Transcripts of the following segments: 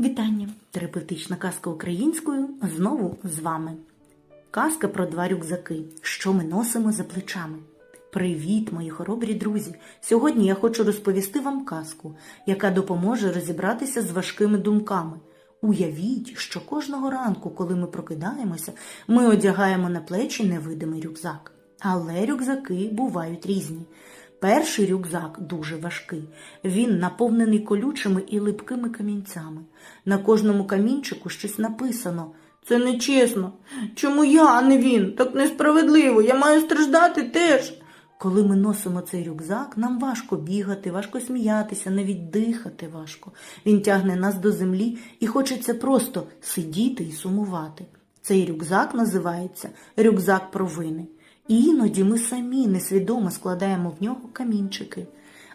Вітання! Терапевтична казка українською знову з вами. Казка про два рюкзаки, що ми носимо за плечами. Привіт, мої хоробрі друзі! Сьогодні я хочу розповісти вам казку, яка допоможе розібратися з важкими думками. Уявіть, що кожного ранку, коли ми прокидаємося, ми одягаємо на плечі невидимий рюкзак. Але рюкзаки бувають різні. Перший рюкзак дуже важкий. Він наповнений колючими і липкими камінцями. На кожному камінчику щось написано. Це нечесно. Чому я, а не він? Так несправедливо. Я маю страждати теж. Коли ми носимо цей рюкзак, нам важко бігати, важко сміятися, навіть дихати важко. Він тягне нас до землі і хочеться просто сидіти і сумувати. Цей рюкзак називається рюкзак провини. І іноді ми самі несвідомо складаємо в нього камінчики.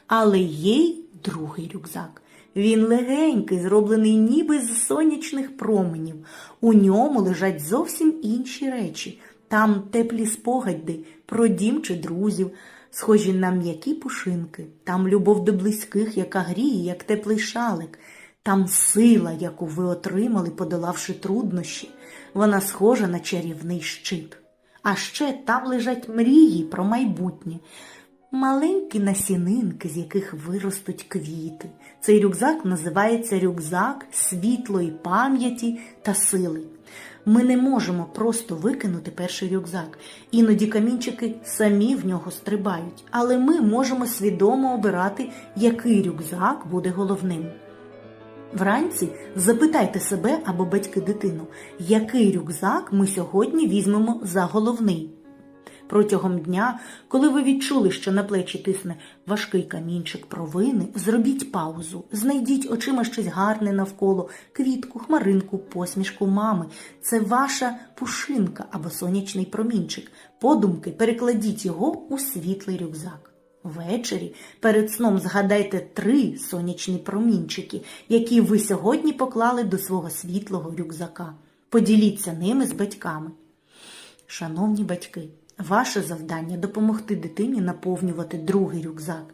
Але є й другий рюкзак. Він легенький, зроблений ніби з сонячних променів. У ньому лежать зовсім інші речі. Там теплі спогади про дім чи друзів, схожі на м'які пушинки, там любов до близьких, яка гріє, як теплий шалик, там сила, яку ви отримали, подолавши труднощі. Вона схожа на чарівний щит. А ще там лежать мрії про майбутнє, маленькі насінинки, з яких виростуть квіти. Цей рюкзак називається рюкзак світлої пам'яті та сили. Ми не можемо просто викинути перший рюкзак. Іноді камінчики самі в нього стрибають, але ми можемо свідомо обирати, який рюкзак буде головним. Вранці запитайте себе або батьки дитину, який рюкзак ми сьогодні візьмемо за головний. Протягом дня, коли ви відчули, що на плечі тисне важкий камінчик провини, зробіть паузу, знайдіть очима щось гарне навколо, квітку, хмаринку, посмішку мами. Це ваша пушинка або сонячний промінчик. Подумки перекладіть його у світлий рюкзак. Ввечері перед сном згадайте три сонячні промінчики, які ви сьогодні поклали до свого світлого рюкзака. Поділіться ними з батьками. Шановні батьки, ваше завдання допомогти дитині наповнювати другий рюкзак.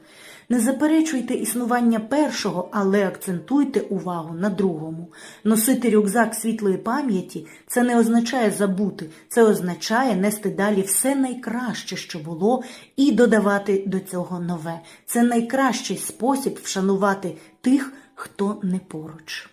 Не заперечуйте існування першого, але акцентуйте увагу на другому. Носити рюкзак світлої пам'яті це не означає забути, це означає нести далі все найкраще, що було, і додавати до цього нове. Це найкращий спосіб вшанувати тих, хто не поруч.